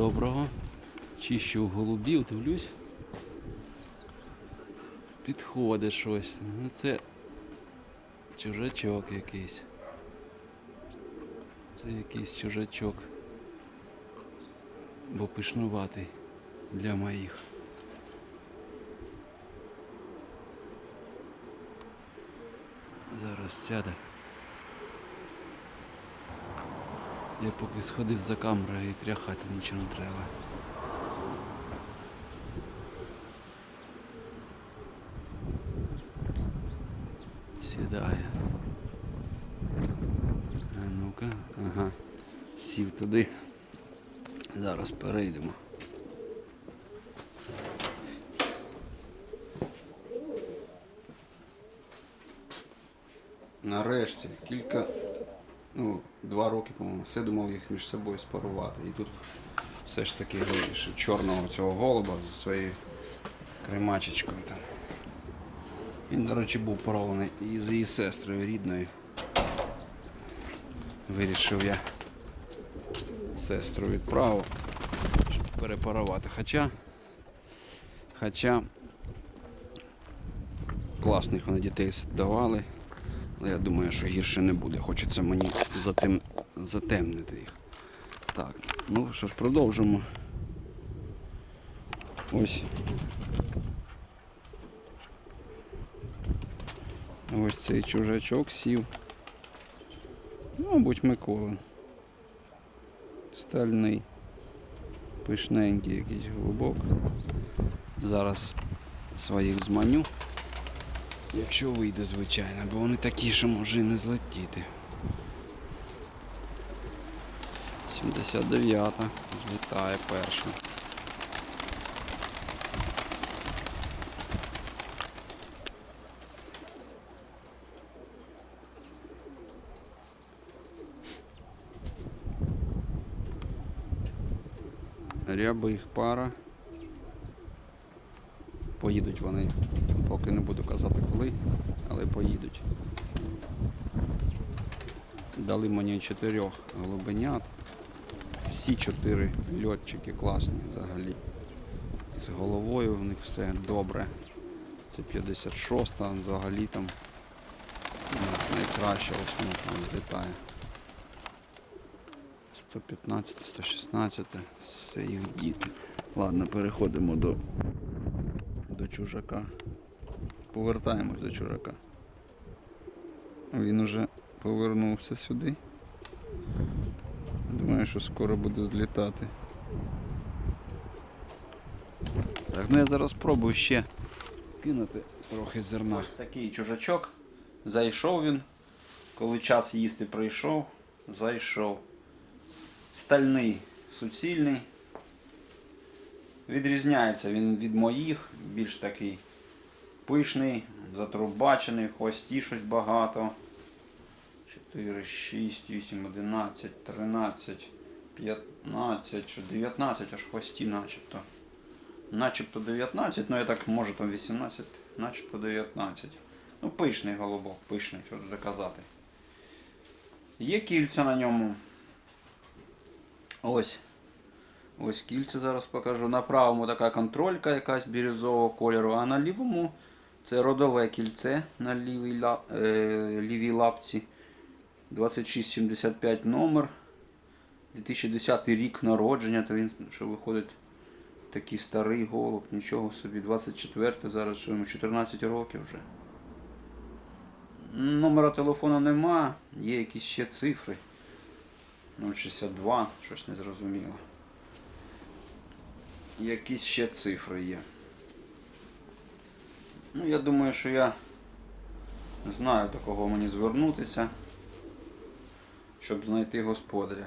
доброго. Чищу голубів, дивлюсь. Підходить щось. Ну це чужачок якийсь. Це якийсь чужачок. Бо пишнуватий для моїх. Зараз сяде. Я поки сходив за камерою і тряхати нічого не треба. Сідає. А ну-ка, ага. Сів туди. Зараз перейдемо. Нарешті кілька, ну, два роки, по-моєму, все думав їх між собою спарувати. І тут все ж таки вирішив чорного цього голуба зі своєю кремачечкою там. Він, до речі, був порований і з її сестрою рідною. Вирішив я сестру відправив, щоб перепарувати. Хоча, хоча класних вони дітей давали, але я думаю, що гірше не буде. Хочеться мені затем... затемнити їх. Так, ну що ж, продовжимо. Ось. Ось цей чужачок сів. Ну, мабуть, Микола. Стальний. Пишненький якийсь голубок. Зараз своїх зманю. Якщо вийде, звичайно, бо вони такі, що може і не злетіти. 79-та злітає перша. Ряба їх пара. Поїдуть вони, поки не буду казати коли, але поїдуть. Дали мені чотирьох голубенят. Всі чотири льотчики класні взагалі. З головою в них все добре. Це 56-та, взагалі там найкраще ось воно там злітає. 115, 116, все їх діти. Ладно, переходимо до чужака. Повертаємось до чужака. Він уже повернувся сюди. Думаю, що скоро буде злітати. Так, ну я зараз спробую ще кинути трохи зерна. Ось такий чужачок. Зайшов він. Коли час їсти прийшов, зайшов. Стальний, суцільний. Відрізняється він від моїх, більш такий пишний, затрубачений, хвості щось багато. 4, 6, 8, 11, 13, 15, 19, аж хвості начебто. Начебто 19, ну я так може там 18, начебто 19. Ну, пишний голубок, пишний, що тут казати. Є кільця на ньому. Ось. Ось кільце зараз покажу. На правому така контролька якась бірюзового кольору, а на лівому це родове кільце на лівій, е... лівій лапці. 2675 номер. 2010 рік народження, то він що виходить такий старий голуб, нічого собі. 24 зараз що йому 14 років вже. Номера телефону нема, є якісь ще цифри. 062, щось не зрозуміло. Якісь ще цифри є. Ну, я думаю, що я знаю до кого мені звернутися, щоб знайти господаря.